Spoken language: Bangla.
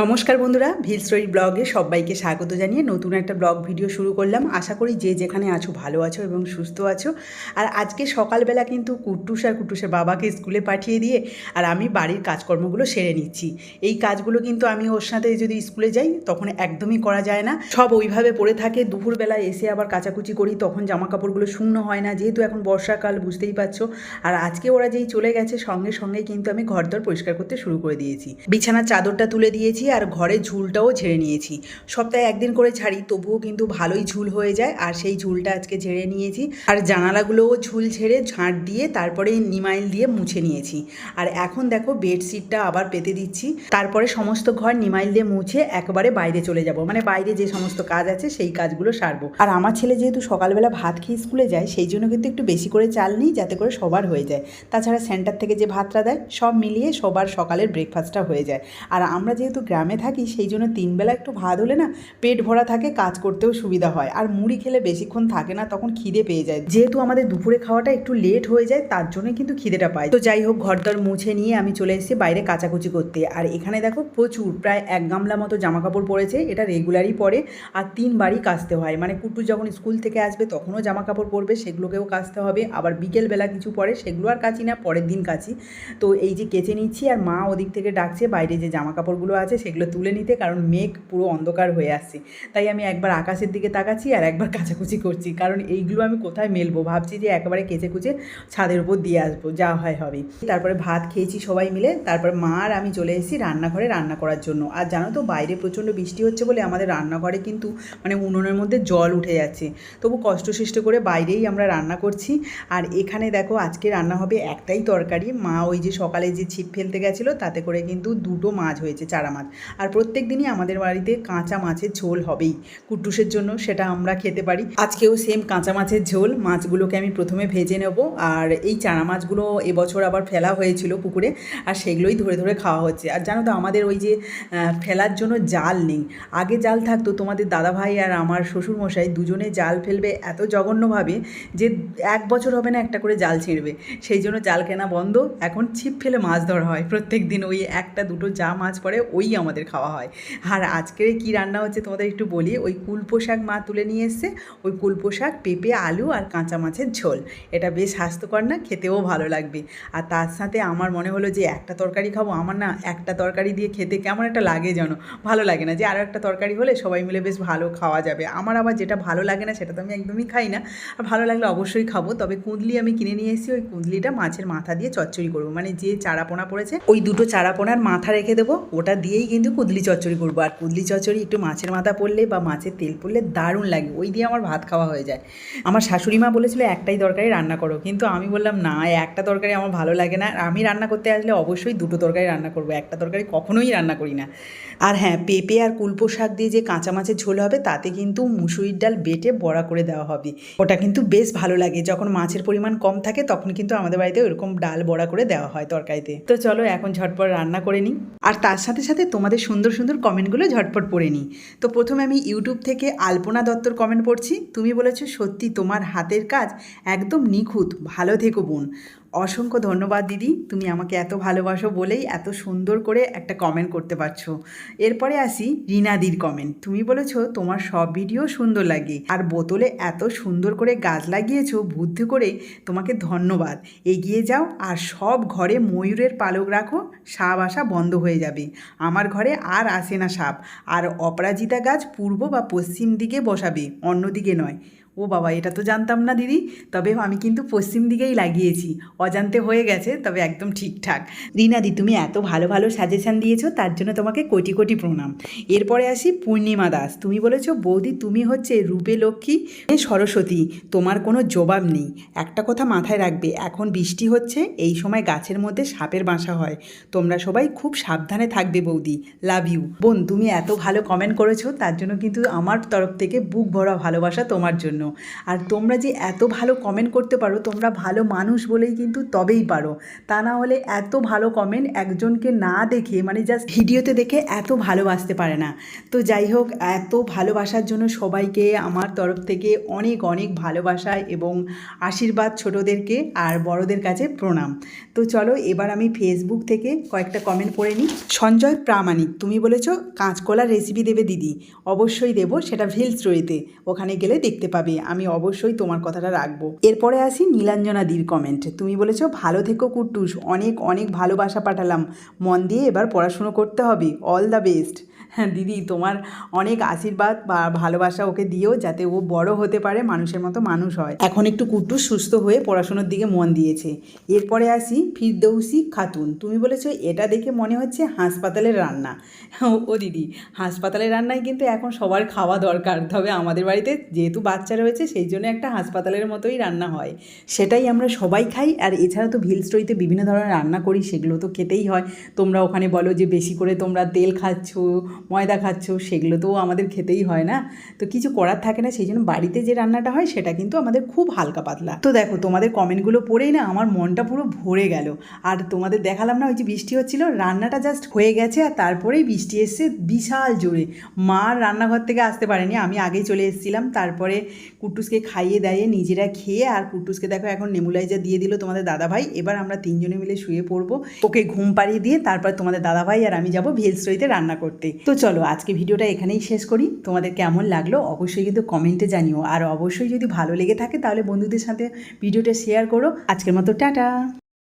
নমস্কার বন্ধুরা, ভিল স্টোরি ব্লগে সবাইকে স্বাগত জানিয়ে নতুন একটা ব্লগ ভিডিও শুরু করলাম। আশা করি যে যেখানে আছো ভালো আছো এবং সুস্থ আছো। আর আজকে সকালবেলা কিন্তু কুট্টুস আর কুট্টুসের বাবাকে স্কুলে পাঠিয়ে দিয়ে আর আমি বাড়ির কাজকর্মগুলো সেরে নিচ্ছি। এই কাজগুলো কিন্তু আমি ওর সাথে যদি স্কুলে যাই, তখন একদমই করা যায় না। সব ওইভাবে পড়ে থাকে, দুপুরবেলা এসে আবার কাচাকুচি করি, তখন জামা কাপড়গুলো শুকনো হয় না। যেহেতু এখন বর্ষাকাল, বুঝতেই পারছ। আর আজকে ওরা যেই চলে গেছে, সঙ্গে সঙ্গে কিন্তু আমি ঘরদর পরিষ্কার করতে শুরু করে দিয়েছি। বিছানার চাদরটা তুলে দিয়েছি আর ঘরে ঝুলটাও ঝেড়ে নিয়েছি। সপ্তাহে একদিন করে ছাড়ি, তবুও কিন্তু ভালোই ঝুল হয়ে যায়, আর সেই ঝুলটা আজকে ঝেড়ে নিয়েছি। আর জানালাগুলোও ঝুল ঝেড়ে ঝাঁট দিয়ে তারপরে নিমাইল দিয়ে মুছে নিয়েছি। আর এখন দেখো বেডশিটটা আবার পেতে দিচ্ছি। তারপরে সমস্ত ঘর নিমাইল দিয়ে মুছে একবারে বাইরে চলে যাব। মানে বাইরে যে সমস্ত কাজ আছে সেই কাজগুলো সারবো। আর আমার ছেলে যেহেতু সকালবেলা ভাত খেয়ে স্কুলে যায়, সেই জন্য কিন্তু একটু বেশি করে চাল নিই যাতে করে সবার হয়ে যায়। তাছাড়া সেন্টার থেকে যে ভাতটা দেয়, সব মিলিয়ে সবার সকালের ব্রেকফাস্টটা হয়ে যায়। আর আমরা যেহেতু গ্রামে থাকি, সেই জন্য তিনবেলা একটু ভাত হলে না পেট ভরা থাকে, কাজ করতেও সুবিধা হয়। আর মুড়ি খেলে বেশিক্ষণ থাকে না, তখন খিদে পেয়ে যায়। যেহেতু আমাদের দুপুরে খাওয়াটা একটু লেট হয়ে যায়, তার জন্য কিন্তু খিদেটা পায় তো যাই হোক ঘরদর মুছে নিয়ে আমি চলে এসেছি বাইরে কাচাকুচি করতে। আর এখানে দেখো প্রচুর, প্রায় এক গামলা মতো জামা কাপড় পরেছে, এটা রেগুলারই পরে। আর তিনবারই কাচতে হয়। মানে কুটু যখন স্কুল থেকে আসবে, তখনও জামা কাপড় পরবে, সেগুলোকেও কাচতে হবে। আবার বিকেলবেলা কিছু পরে, সেগুলো আর কাচি না, পরের দিন কাচি। তো এই যে কেচে নিচ্ছি, আর মা ওদিক থেকে ডাকছে, বাইরে যে জামা কাপড়গুলো আছে সেগুলো তুলে নিতে, কারণ মেঘ পুরো অন্ধকার হয়ে আসছে। তাই আমি একবার আকাশের দিকে তাকাচ্ছি আর একবার কাচাকুচি করছি, কারণ এইগুলো আমি কোথায় মেলবো? ভাবছি যে একেবারে কেচে কুচে ছাদের উপর দিয়ে আসব, যা হয় হবে। তারপরে ভাত খেয়েছি সবাই মিলে, তারপর মা আর আমি চলে এসেছি রান্নাঘরে রান্না করার জন্য। আর জানো তো, বাইরে প্রচণ্ড বৃষ্টি হচ্ছে বলে আমাদের রান্নাঘরে কিন্তু মানে উনুনের মধ্যে জল উঠে যাচ্ছে। তবু কষ্ট সৃষ্ট করে বাইরেই আমরা রান্না করছি। আর এখানে দেখো, আজকে রান্না হবে একটাই তরকারি। মা ওই যে সকালে যে ছিপ ফেলতে গেছিল, তাতে করে কিন্তু দুটো মাছ হয়েছে, চারা মাছ। আর প্রত্যেক দিনই আমাদের বাড়িতে কাঁচা মাছের ঝোল হবেই। কুট্টুসের জন্য সেটা আমরা খেতে পারি। আজকেও সেম কাঁচা মাছের ঝোল। মাছগুলোকে আমি প্রথমে ভেজে নেব। আর এই চারা মাছগুলো এবছর আবার ফেলা হয়েছিল পুকুরে। আর সেগুলোই ধরে ধরে খাওয়া হচ্ছে। আর জানো তো, আমাদের ওই যে ফেলার জন্য জাল নেই। আগে জাল থাকতো তোমাদের দাদাভাই আর আমার শ্বশুরমশাই দুজনে জাল ফেলবে এত জঘন্যভাবে যে এক বছর হবে না একটা করে জাল ছিঁড়বে। সেই জন্য জাল কেনা বন্ধ। এখন ছিপ ফেলে মাছ ধরা হয় প্রত্যেক দিন। ওই একটা দুটো যা মাছ পড়ে, ওই আমাদের খাওয়া হয়। আর আজকের কি রান্না হচ্ছে তোমাদের একটু বলি। ওই কুলপো শাক মা তুলে নিয়ে এসছে। ওই কুলপো শাক পেঁপে, আলু আর কাঁচা মাছের ঝোল। এটা বেশ স্বাস্থ্যকর না? খেতেও ভালো লাগবে। আর তার সাথে আমার মনে হলো যে একটা তরকারি খাব। আমার না একটা তরকারি দিয়ে খেতে কেমন একটা লাগে যেন। ভালো লাগে না যে আরও একটা তরকারি হলে সবাই মিলে বেশ ভালো খাওয়া যাবে। আমার আবার যেটা ভালো লাগে না সেটা তো আমি একদমই খাই না। আর ভালো লাগলে অবশ্যই খাব। তবে কুঁদলি আমি কিনে নিয়ে এসেছি। ওই কুঁদলিটা মাছের মাথা দিয়ে চচ্চড়ি করব। মানে যে চারাপোনা পড়েছে, ওই দুটো চারাপোনার মাথা রেখে দেবো। ওটা দিয়েই কিন্তু কুঁদলি চচ্চড়ি করব। আর কুদলি চচ্চড়ি একটু মাছের মাথা পড়লে বা মাছের তেল পড়লে দারুণ লাগে। ওই দিয়ে আমার ভাত খাওয়া হয়ে যায়। আমার শাশুড়ি মা বলেছিল, একটাই তরকারি রান্না করো। কিন্তু আমি বললাম, না, একটা তরকারি আমার ভালো লাগে না। আমি রান্না করতে আসলে অবশ্যই দুটো তরকারি রান্না করব। একটা তরকারি কখনোই রান্না করি না। আর হ্যাঁ পেঁপে আর কুলপো শাক দিয়ে যে কাঁচা মাছের ঝোল হবে, তাতে কিন্তু মুসুরির ডাল বেটে বড়া করে দেওয়া হবে। ওটা কিন্তু বেশ ভালো লাগে। যখন মাছের পরিমাণ কম থাকে, তখন কিন্তু আমাদের বাড়িতে ওরকম ডাল বড়া করে দেওয়া হয় তরকারিতে। তো চলো, এখন ঝটপট রান্না করে নিই। আর তার সাথে সাথে তোমাদের সুন্দর সুন্দর কমেন্টগুলো ঝটপট পড়ে নিই। তো প্রথমে আমি ইউটিউব থেকে আলপনা দত্তর কমেন্ট পড়ছি। তুমি বলেছ, সত্যি তোমার হাতের কাজ একদম নিখুঁত, ভালো থেকো বোন। অসংখ্য ধন্যবাদ দিদি। তুমি আমাকে এত ভালোবাসো বলেই এত সুন্দর করে একটা কমেন্ট করতে পারছ। এরপরে আসি রিনাদির কমেন্ট তুমি বলেছ, তোমার সব ভিডিও সুন্দর লাগে। আর বোতলে এত সুন্দর করে গাছ লাগিয়েছো, বুদ্ধি করে তোমাকে ধন্যবাদ। এগিয়ে যাও, আর সব ঘরে ময়ূরের পালক রাখো, সাপ আসা বন্ধ হয়ে যাবে। আমার ঘরে আর আসে না সাপ। আর অপরাজিতা গাছ পূর্ব বা পশ্চিম দিকে বসাবে অন্য দিকে নয়। ও বাবা, এটা তো জানতাম না দিদি। তবে আমি কিন্তু পশ্চিম দিকেই লাগিয়েছি। অজান্তে হয়ে গেছে, তবে একদম ঠিকঠাক। রিনাদি, তুমি এত ভালো ভালো সাজেশান দিয়েছ, তার জন্য তোমাকে কোটি কোটি প্রণাম। এরপরে আসি পূর্ণিমা দাস। তুমি বলেছ, বৌদি, তুমি হচ্ছে রূপে লক্ষ্মী সরস্বতী, তোমার কোনো জবাব নেই। একটা কথা মাথায় রাখবে, এখন বৃষ্টি হচ্ছে, এই সময় গাছের মধ্যে সাপের বাসা হয়। তোমরা সবাই খুব সাবধানে থাকবে, বৌদি। Love you. বোন, তুমি এত ভালো কমেন্ট করেছ, তার জন্য কিন্তু আমার তরফ থেকে বুক ভরা ভালোবাসা তোমার জন্য। আর তোমরা যে এত ভালো কমেন্ট করতে পারো, তোমরা ভালো মানুষ বলেই কিন্তু তবেই পারো। তা না হলে এত ভালো কমেন্ট একজনকে না দেখে মানে জাস্ট ভিডিওতে দেখে এত ভালোবাসতে পারে না। তো যাই হোক, এত ভালোবাসার জন্য সবাইকে আমার তরফ থেকে অনেক অনেক ভালোবাসা এবং আশীর্বাদ ছোটদেরকে আর বড়দের কাছে প্রণাম। তো চলো, এবার আমি ফেসবুক থেকে কয়েকটা কমেন্ট পড়ে নিই। সঞ্জয় প্রামাণিক, তুমি বলেছ, কাঁচকলার রেসিপি দেবে দিদি। অবশ্যই দেবো, সেটা ভিলস রয়েতে ওখানে গেলে দেখতে পাবে। আমি অবশ্যই তোমার কথাটা রাখব। এরপরে আসি নীলাঞ্জনা দির কমেন্ট তুমি বলেছ, ভালো থেকো কুট্টুস, অনেক অনেক ভালোবাসা পাঠালাম। মন দিয়ে এবার পড়াশুনো করতে হবে। অল দ্য বেস্ট হ্যাঁ দিদি, তোমার অনেক আশীর্বাদ বা ভালোবাসা ওকে দিও যাতে ও বড় হতে পারে, মানুষের মতো মানুষ হয়। এখন একটু কুট্টুস সুস্থ হয়ে পড়াশোনার দিকে মন দিয়েছে। এরপরে আসি ফিরদৌসি খাতুন। তুমি বলেছ এটা দেখে মনে হচ্ছে হাসপাতালের রান্না। ও দিদি, হাসপাতালের রান্নায় কিন্তু এখন সবার খাওয়া দরকার। তবে আমাদের বাড়িতে যেহেতু বাচ্চা রয়েছে, সেই জন্য একটা হাসপাতালের মতোই রান্না হয়। সেটাই আমরা সবাই খাই। আর এছাড়া তো ভিল স্টোরিতে বিভিন্ন ধরনের রান্না করি, সেগুলো তো খেতেই হয়। তোমরা ওখানে বলো যে বেশি করে তোমরা তেল খাচ্ছ ময়দা খাচ্ছ সেগুলো তো আমাদের খেতেই হয় না। তো কিছু করার থাকে না, সেই জন্য বাড়িতে যে রান্নাটা হয়, সেটা কিন্তু আমাদের খুব হালকা পাতলা। তো দেখো, তোমাদের কমেন্টগুলো পড়েই না আমার মনটা পুরো ভরে গেল। আর তোমাদের দেখালাম না, ওই যে বৃষ্টি হচ্ছিল, রান্নাটা জাস্ট হয়ে গেছে, আর তারপরেই বৃষ্টি এসছে বিশাল জোরে। মা আর রান্নাঘর থেকে আসতে পারেনি, আমি আগেই চলে এসেছিলাম। তারপরে কুট্টুসকে খাইয়ে দাইয়ে নিজেরা খেয়ে, আর কুট্টুসকে দেখো এখন নেমুলাইজার দিয়ে দিল তোমাদের দাদাভাই। এবার আমরা তিনজনে মিলে শুয়ে পড়ব। ওকে ঘুম পাড়িয়ে দিয়ে তারপর তোমাদের দাদাভাই আর আমি যাব ভেল স্টোরিতে রান্না করতে। তো চলো, আজকে ভিডিওটা এখানেই শেষ করি। তোমাদের কেমন লাগল অবশ্যই কিন্তু কমেন্টে জানিও। আর অবশ্যই যদি ভালো লেগে থাকে তাহলে বন্ধুদের সাথে ভিডিওটা শেয়ার করো। আজকের মতো টাটা।